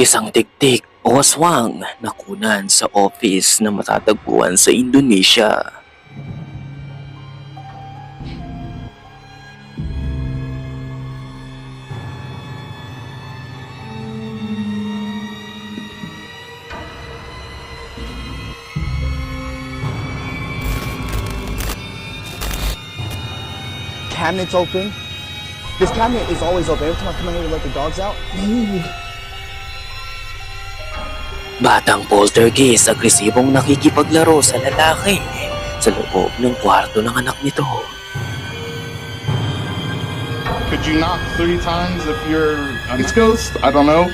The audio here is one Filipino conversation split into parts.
Isang tiktik o aswang na kunan sa office na matatagpuan sa Indonesia. cabinet's open. This cabinet is always open. Every time I come in here to let the dogs out. Batang poltergeist agresibong nakikipaglaro sa lalaki sa loob ng kwarto ng anak nito. Could you knock three times if you're a ghost? I don't know.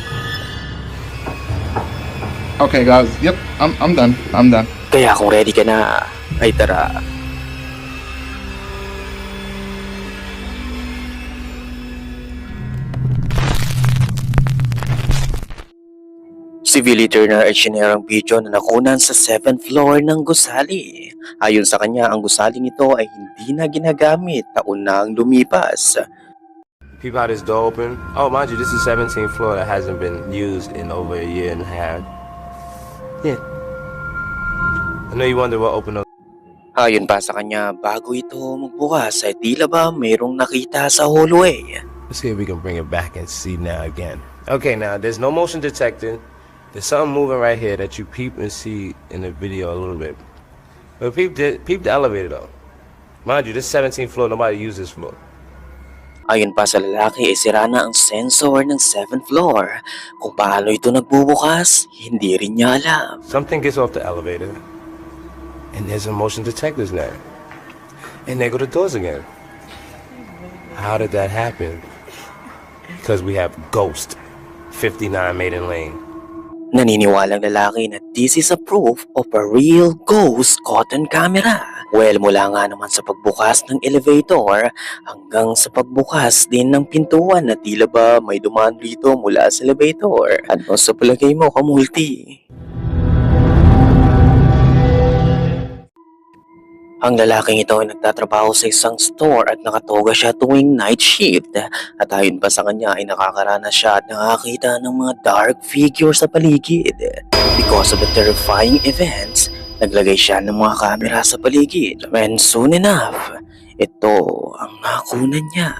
Okay, guys. Yep, I'm, I'm done. I'm done. Kaya kung ready ka na, ay tara. Civil Turner ay sinirang video na nakunan sa 7th floor ng gusali. Ayon sa kanya, ang gusaling ito ay hindi na ginagamit taon na ang lumipas. Peep out this door open. Oh, mind you, this is 17th floor that hasn't been used in over a year and a half. Yeah. I know you wonder what opened up. Ayon pa sa kanya, bago ito magbukas ay tila ba mayroong nakita sa hallway. Let's see if we can bring it back and see now again. Okay, now there's no motion detected. There's something moving right here that you peep and see in the video a little bit. But peep the, peep the elevator though. Mind you, this 17th floor, nobody uses this floor. Ayon pa sa lalaki ay sira na ang sensor ng 7th floor. Kung paano ito nagbubukas, hindi rin niya alam. Something gets off the elevator, and there's a motion detectors there. And there go the doors again. How did that happen? Because we have Ghost, 59 Maiden Lane. Naniniwalang lalaki na this is a proof of a real ghost cotton camera. Well, mula nga naman sa pagbukas ng elevator hanggang sa pagbukas din ng pintuan na tila ba may dumaan rito mula sa elevator. Ano sa palagay mo, kamulti? Ang lalaking ito ay nagtatrabaho sa isang store at nakatoga siya tuwing night shift. At ayon pa sa kanya ay nakakaranas siya at nakakita ng mga dark figure sa paligid. Because of the terrifying events, naglagay siya ng mga kamera sa paligid. And soon enough, ito ang nakunan niya.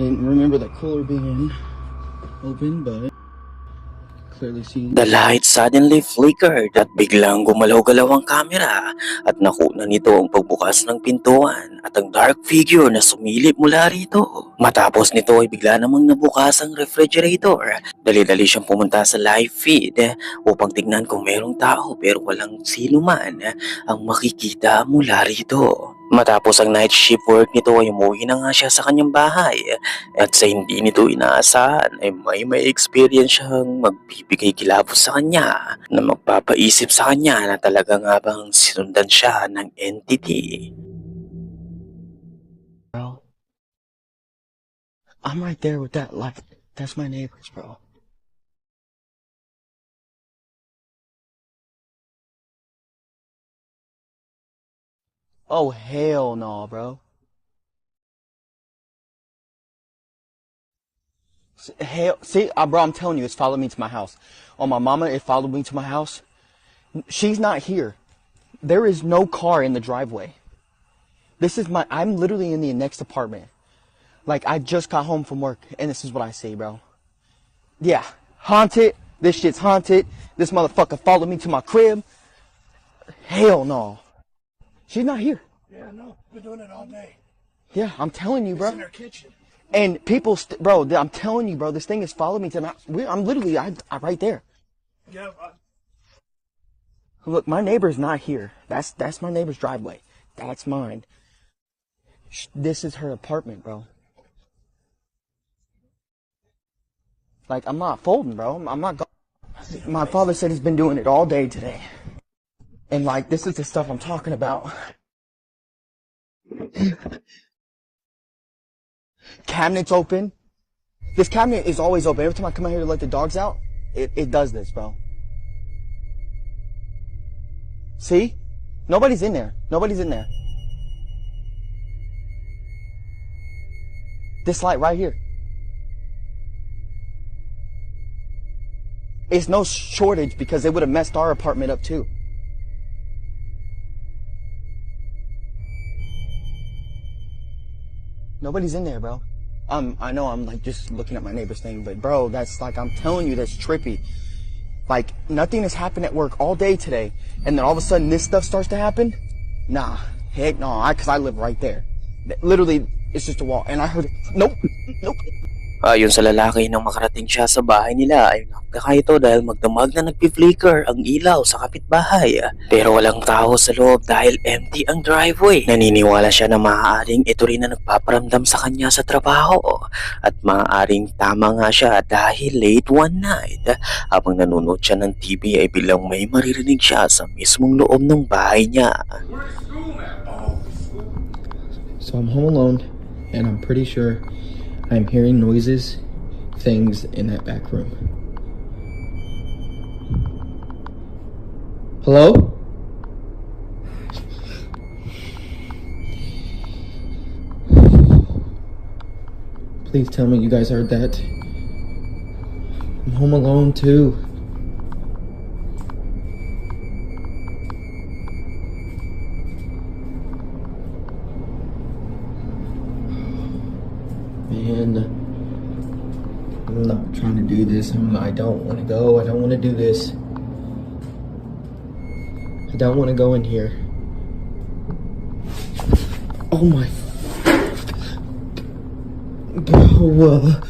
Didn't remember the cooler being open, but clearly seen. The light suddenly flickered at biglang gumalaw-galaw ang kamera at nakuna nito ang pagbukas ng pintuan at ang dark figure na sumilip mula rito. Matapos nito ay bigla namang nabukas ang refrigerator. Dali-dali siyang pumunta sa live feed upang tignan kung merong tao pero walang sino man ang makikita mula rito. Matapos ang night shift work nito ay umuwi na nga siya sa kanyang bahay at sa hindi nito inaasahan ay may may experience siyang magbibigay kilabos sa kanya na magpapaisip sa kanya na talaga nga bang sinundan siya ng entity. bro. I'm right there with that light. That's my neighbors, bro. Oh hell no, bro. Hell, see, uh, bro, I'm telling you, it's followed me to my house. On my mama, it followed me to my house. She's not here. There is no car in the driveway. This is my, I'm literally in the next apartment. Like, I just got home from work, and this is what I see, bro. Yeah, haunted. This shit's haunted. This motherfucker followed me to my crib. Hell no. She's not here. Yeah, no, been doing it all day. Yeah, I'm telling you, It's bro. in their kitchen. And people, st- bro, I'm telling you, bro, this thing has followed me to my. we- I'm literally, I, I right there. Yeah, uh, Look, my neighbor's not here. That's that's my neighbor's driveway. That's mine. Sh- This is her apartment, bro. Like, I'm not folding, bro. I'm, I'm not. Go- my father said he's been doing it all day today. And like, this is the stuff I'm talking about. Cabinet's open. This cabinet is always open. Every time I come out here to let the dogs out, it, it does this, bro. See? Nobody's in there. Nobody's in there. This light right here. It's no shortage because they would have messed our apartment up too. Nobody's in there, bro. Um, I know I'm like just looking at my neighbor's thing, but bro, that's like I'm telling you, that's trippy. Like nothing has happened at work all day today, and then all of a sudden this stuff starts to happen. Nah, heck no, I cause I live right there. Literally, it's just a wall, and I heard. Nope, nope. Ayon sa lalaki nang makarating siya sa bahay nila ay nakakaito dahil magdamag na nagpi-flicker ang ilaw sa kapitbahay. Pero walang tao sa loob dahil empty ang driveway. Naniniwala siya na maaaring ito rin na nagpaparamdam sa kanya sa trabaho. At maaaring tama nga siya dahil late one night. Habang nanonood siya ng TV ay bilang may maririnig siya sa mismong loob ng bahay niya. So I'm home alone, and I'm pretty sure I'm hearing noises, things in that back room. Hello? Please tell me you guys heard that. I'm home alone too. I don't want to go. I don't want to do this. I don't want to go in here. Oh my. Uh,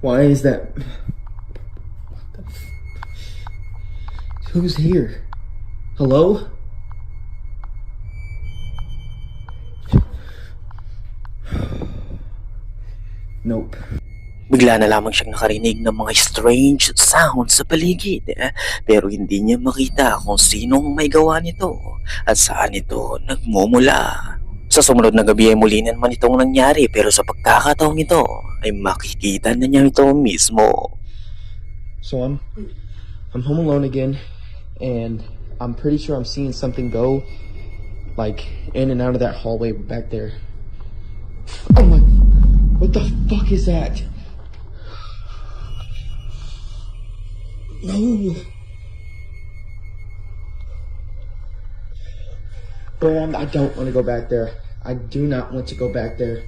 why is that? Who's here? Hello? Nope. Bigla na lamang siyang nakarinig ng mga strange sounds sa paligid. eh. Pero hindi niya makita kung sinong may gawa nito at saan ito nagmumula. Sa sumunod na gabi ay muli na naman itong nangyari pero sa pagkakataong ito ay makikita na niya ito mismo. So I'm I'm home alone again and I'm pretty sure I'm seeing something go like in and out of that hallway back there. Oh my is that? No. Bro, I'm, I don't want to go back there. I do not want to go back there.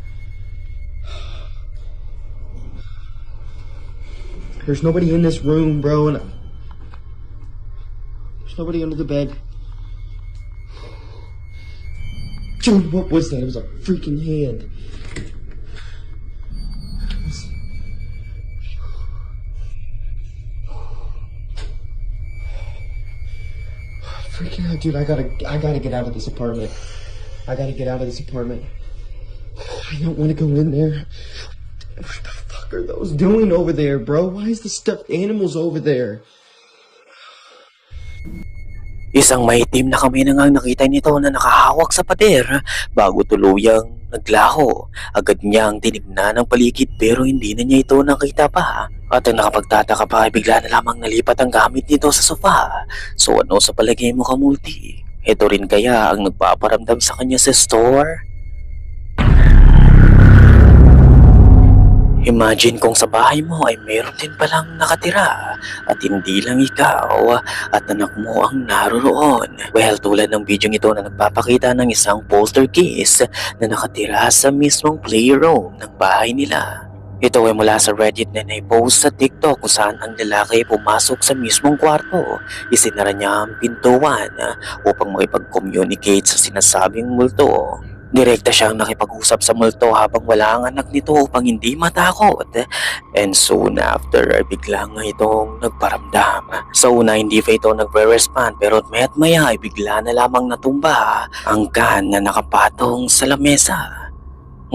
There's nobody in this room, bro, and there's nobody under the bed. Dude, what was that? It was a freaking hand. Freaking out, dude! I gotta, I gotta get out of this apartment. I gotta get out of this apartment. I don't want to go in there. What the fuck are those doing over there, bro? Why is the stuffed animals over there? Isang maitim na kami na nga nakita nito na nakahawak sa pader bago tuluyang naglaho. Agad niyang tinignan ang paligid pero hindi na niya ito nakita pa. At ang nakapagtataka pa ay bigla na lamang nalipat ang gamit nito sa sofa. So ano sa palagay mo kamulti? Ito rin kaya ang nagpaparamdam sa kanya sa store? Imagine kung sa bahay mo ay meron din palang nakatira at hindi lang ikaw at anak mo ang naroroon. Well, tulad ng video ito na nagpapakita ng isang poltergeist na nakatira sa mismong playroom ng bahay nila. Ito ay mula sa Reddit na naipost sa TikTok kung saan ang lalaki pumasok sa mismong kwarto. Isinara niya ang pintuan upang makipag-communicate sa sinasabing multo. Direkta siyang nakipag-usap sa multo habang wala ang anak nito upang hindi matakot. And soon after bigla itong nagparamdam. Sa una hindi pa ito nagre-respond pero mayat maya ay bigla na lamang natumba ang kan na nakapatong sa lamesa.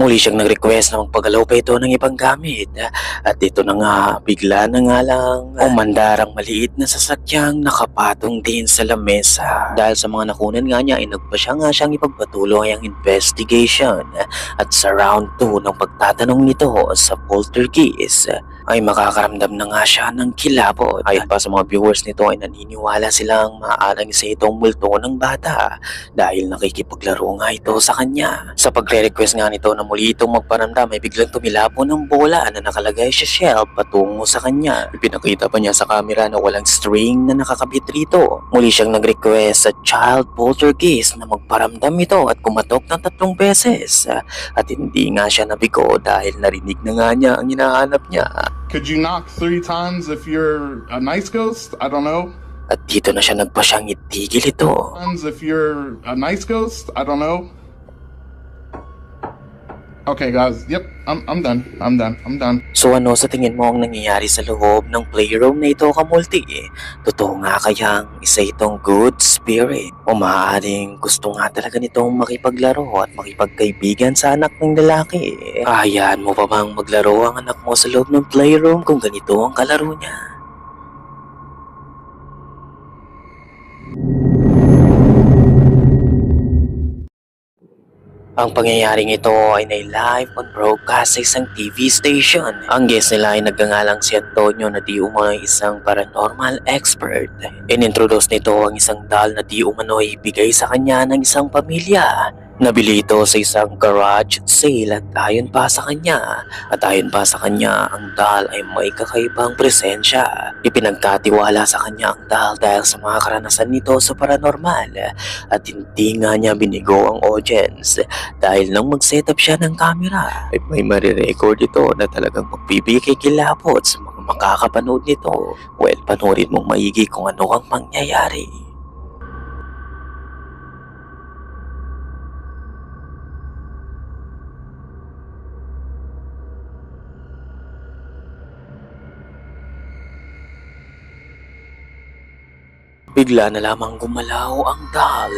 Muli siyang nag-request na magpagalaw pa ito ng ibang gamit. At ito na nga, bigla na nga lang umandar ang maliit na sasakyang nakapatong din sa lamesa. Dahil sa mga nakunan nga niya, ay nagpa siya nga siyang ipagpatuloy ang investigation. At sa round 2 ng pagtatanong nito sa poltergeist, ay makakaramdam na nga siya ng kilabot. Ayon pa sa mga viewers nito ay naniniwala silang maaaring sa itong multo ng bata dahil nakikipaglaro nga ito sa kanya. Sa pagre-request nga nito na muli itong magparamdam ay biglang tumilapo ng bola na nakalagay sa shelf patungo sa kanya. Ipinakita pa niya sa camera na walang string na nakakabit rito. Muli siyang nag-request sa child poltergeist na magparamdam ito at kumatok ng tatlong beses. At hindi nga siya nabigo dahil narinig na nga niya ang hinahanap niya. Could you knock three times if you're a nice ghost? I don't know. At dito na siya nagpa siyang itigil ito. Times if you're a nice ghost? I don't know. Okay, guys. Yep, I'm, I'm done. I'm done. I'm done. So ano sa tingin mo ang nangyayari sa loob ng playroom na ito kamulti? Totoo nga kayang isa itong good spirit? O maaaring gusto nga talaga nitong makipaglaro at makipagkaibigan sa anak ng lalaki? Kahayaan mo pa bang maglaro ang anak mo sa loob ng playroom kung ganito ang kalaro niya? Ang pangyayaring ito ay na-live on broadcast sa isang TV station. Ang guest nila ay nagngangalang si Antonio na di umano ay isang paranormal expert. Inintroduce nito ang isang doll na di umano ay ibigay sa kanya ng isang pamilya. Nabili ito sa isang garage sale at ayon pa sa kanya at ayon pa sa kanya ang doll ay may kakaibang presensya. Ipinagkatiwala sa kanya ang doll dahil sa mga karanasan nito sa paranormal at hindi nga niya binigo ang audience dahil nang mag-setup siya ng camera ay may marirecord ito na talagang magbibigay kilabot sa mga makakapanood nito. Well, panoorin mong maigi kung ano ang mangyayari. Bigla na lamang gumalaw ang doll.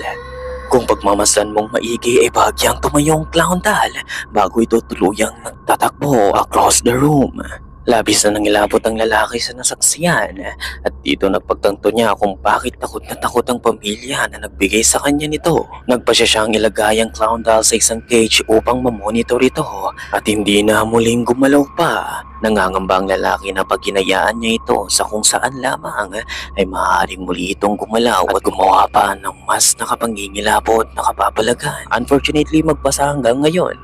Kung pagmamasdan mong maigi ay bagyang tumayong clown doll bago ito tuluyang nagtatakbo across the room. Labis na nangilabot ang lalaki sa nasaksiyan at dito nagpagtanto niya kung bakit takot na takot ang pamilya na nagbigay sa kanya nito. Nagpa siya siyang ilagay ang clown doll sa isang cage upang mamonitor ito at hindi na muling gumalaw pa. Nangangamba ang lalaki na pag ginayaan niya ito sa kung saan lamang ay maaaring muli itong gumalaw at gumawa pa ng mas nakapangingilabot na kapapalagan. Unfortunately, magpasa hanggang ngayon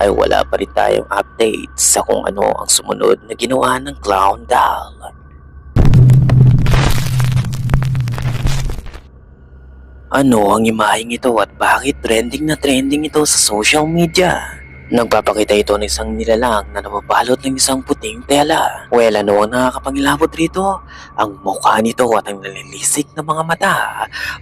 ay wala pa rin tayong update sa kung ano ang sumunod na ginawa ng clown doll. Ano ang imaheng ito at bakit trending na trending ito sa social media? Nagpapakita ito ng isang nilalang na nababalot ng isang puting tela. Well, ano ang nakakapangilabot rito? Ang mukha nito at ang nalilisik na mga mata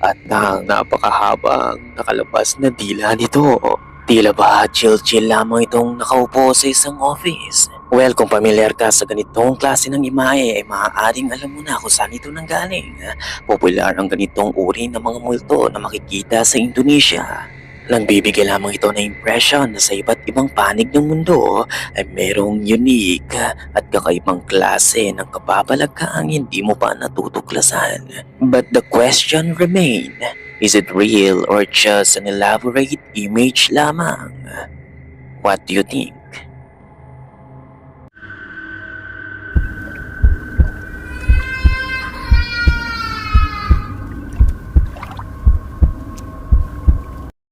at ang napakahabang nakalabas na dila nito. Tila ba chill-chill lamang itong nakaupo sa isang office? Well, kung pamilyar ka sa ganitong klase ng imahe ay maaaring alam mo na kung saan ito nanggaling. Popular ang ganitong uri ng mga multo na makikita sa Indonesia. Nagbibigay lamang ito na impression na sa iba't ibang panig ng mundo ay merong unique at kakaibang klase ng kapapalagkaang hindi mo pa natutuklasan. But the question remain, is it real or just an elaborate image lamang? What do you think?